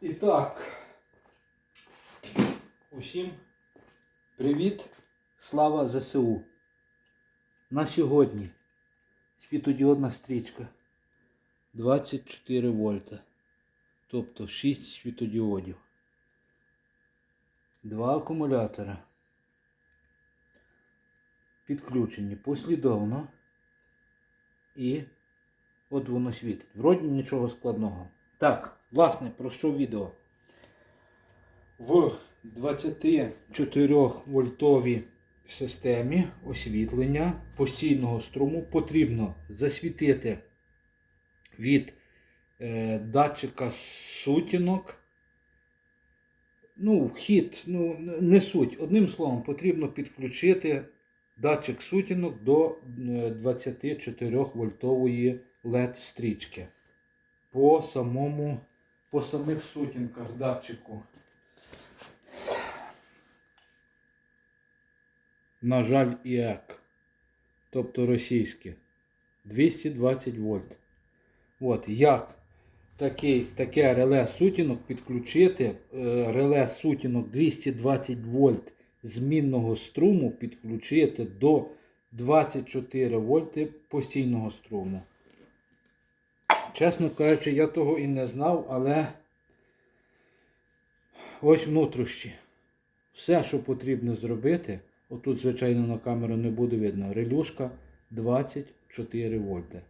І так, усім привіт, слава ЗСУ. На сьогодні світодіодна стрічка 24 вольта. Тобто 6 світодіодів. Два акумулятора. Підключені послідовно. І от воно світить. Вроді нічого складного. Так, власне, про що відео? В 24 вольтовій системі освітлення постійного струму потрібно засвітити від е, датчика сутінок. Ну, вхід, ну, не суть. Одним словом, потрібно підключити датчик сутінок до е, 24 вольтової LED стрічки по самому по самих сутінках датчику. На жаль, ІЕК. Тобто російське. 220 вольт. От як такий, таке реле сутінок підключити, е, реле сутінок 220 вольт змінного струму підключити до 24 вольти постійного струму. Чесно кажучи, я того і не знав, але ось внутрішні. Все, що потрібно зробити, отут, звичайно, на камеру не буде видно. Релюшка 24 вольти.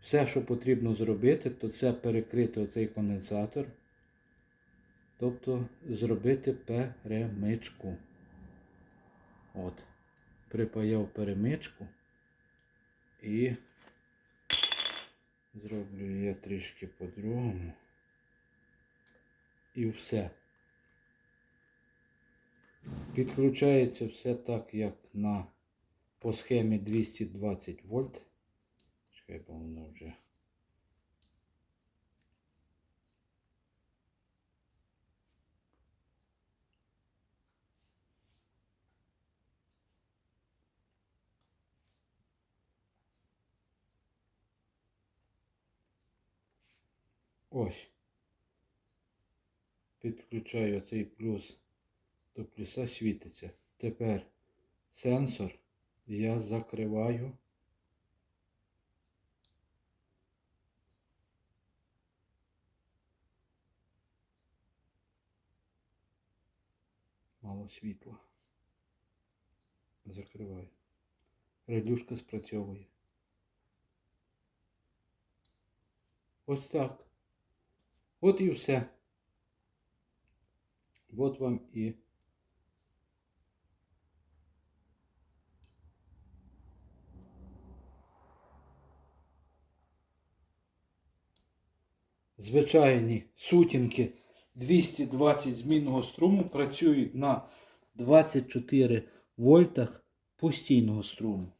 Все, що потрібно зробити, то це перекрити оцей конденсатор. Тобто зробити перемичку. От. Припаяв перемичку і Зроблю я трішки по-другому. І все. Підключається все так, як на по схемі 220 вольт. Чекай, бо воно вже. Ось. Підключаю цей плюс до плюса світиться. Тепер сенсор я закриваю. Мало світла. Закриваю. Релюшка спрацьовує. Ось так. От і все. От вам і звичайні сутінки 220 змінного струму працюють на 24 вольтах постійного струму.